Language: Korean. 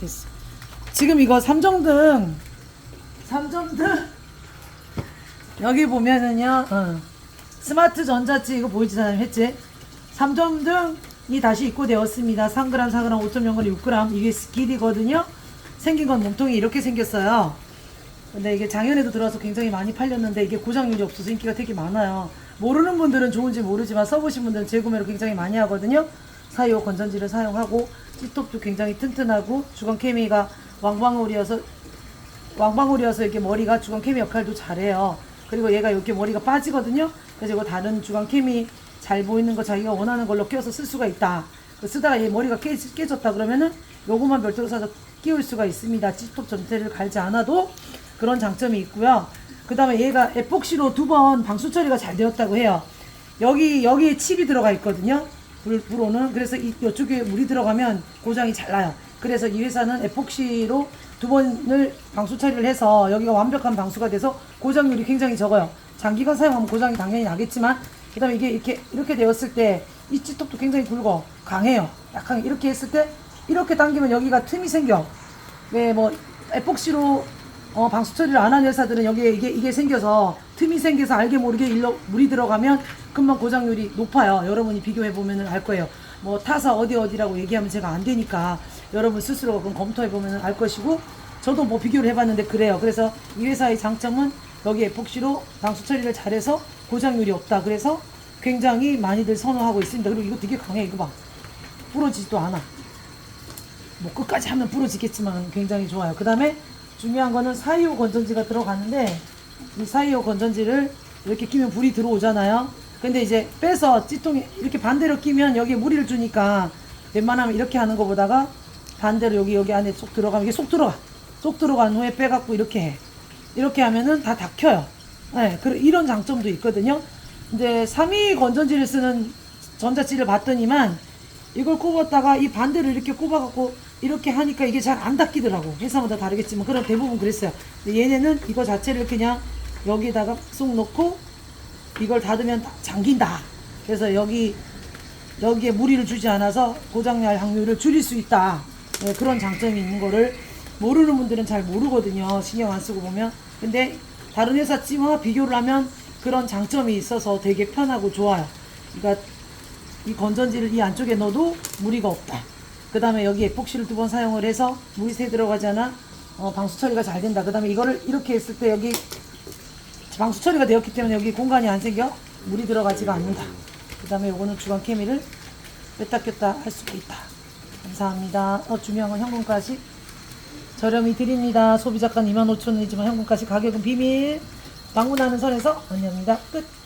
됐어. 지금 이거 삼정등, 삼정등 여기 보면은요, 어, 스마트 전자치 이거 보이지 사장님 했지? 삼정등이 다시 입고되었습니다. 3g, 4g, 5.0g, 6g 이게 길이거든요. 생긴 건 몸통이 이렇게 생겼어요. 근데 이게 작년에도 들어와서 굉장히 많이 팔렸는데 이게 고장률이 없어서 인기가 되게 많아요. 모르는 분들은 좋은지 모르지만 써보신 분들은 재구매를 굉장히 많이 하거든요. 사이오 건전지를 사용하고 찌톱도 굉장히 튼튼하고 주간 케미가 왕방울이어서 왕방울이어서 이렇게 머리가 주간 케미 역할도 잘해요. 그리고 얘가 이렇게 머리가 빠지거든요. 그래서 이거 다른 주간 케미 잘 보이는 거 자기가 원하는 걸로 끼워서 쓸 수가 있다. 그 쓰다가 얘 머리가 깨, 깨졌다 그러면은 요거만 별도로 사서 끼울 수가 있습니다. 찌톱 전체를 갈지 않아도 그런 장점이 있고요. 그 다음에 얘가 에폭시로 두 번 방수 처리가 잘 되었다고 해요. 여기 여기에 칩이 들어가 있거든요. 불, 불호는 그래서 이, 이쪽에 물이 들어가면 고장이 잘 나요. 그래서 이 회사는 에폭시로 두 번을 방수 처리를 해서 여기가 완벽한 방수가 돼서 고장률이 굉장히 적어요. 장기간 사용하면 고장이 당연히 나겠지만 그 다음에 이게 이렇게 이렇게 되었을 때 이 찌톱도 굉장히 굵어 강해요. 약간 이렇게 했을 때 이렇게 당기면 여기가 틈이 생겨. 네, 뭐 에폭시로 어, 방수 처리를 안 한 회사들은 여기에 이게 이게 생겨서 틈이 생겨서 알게 모르게 일로 물이 들어가면 금방 고장률이 높아요. 여러분이 비교해 보면은 알 거예요. 뭐 타사 어디 어디라고 얘기하면 제가 안 되니까 여러분 스스로 그럼 검토해 보면은 알 것이고 저도 뭐 비교를 해봤는데 그래요. 그래서 이 회사의 장점은 여기 에폭시로 방수 처리를 잘해서 고장률이 없다. 그래서 굉장히 많이들 선호하고 있습니다. 그리고 이거 되게 강해. 이거 봐. 부러지지도 않아. 뭐 끝까지 하면 부러지겠지만 굉장히 좋아요. 그 다음에 중요한 거는 사이오 건전지가 들어가는데 이 사이오 건전지를 이렇게 끼면 불이 들어오잖아요. 근데 이제 빼서 찌통이 이렇게 반대로 끼면 여기에 무리를 주니까 웬만하면 이렇게 하는 것보다가 반대로 여기 여기 안에 쏙 들어가면 이게 쏙 들어가. 쏙 들어간 후에 빼갖고 이렇게 해. 이렇게 하면은 다 닫혀요. 네, 그 이런 장점도 있거든요. 근데 3위 건전지를 쓰는 전자찌를 봤더니만 이걸 꼽았다가 이 반대로 이렇게 꼽아갖고 이렇게 하니까 이게 잘 안 닦이더라고. 회사마다 다르겠지만 그런 대부분 그랬어요. 근데 얘네는 이거 자체를 그냥 여기다가 쏙 넣고 이걸 닫으면 다 잠긴다. 그래서 여기 여기에 무리를 주지 않아서 고장날 확률을 줄일 수 있다. 네, 그런 장점이 있는 거를 모르는 분들은 잘 모르거든요. 신경 안 쓰고 보면. 근데 다른 회사 찜와 비교를 하면 그런 장점이 있어서 되게 편하고 좋아요. 그러니까 이 건전지를 이 안쪽에 넣어도 무리가 없다. 그 다음에 여기 에 폭시를 두 번 사용을 해서 새 들어가잖아. 어, 방수 처리가 잘 된다. 그 다음에 이거를 이렇게 했을 때 여기 방수 처리가 되었기 때문에 여기 공간이 안 생겨 물이 들어가지가 않는다. 그 다음에 요거는 주간 케미를 뺐다 꼈다 할 수가 있다. 감사합니다. 어, 중요한 건 현금까지 저렴히 드립니다. 소비자가 25,000원이지만 현금까지 가격은 비밀. 방문하는 선에서 안녕입니다. 끝.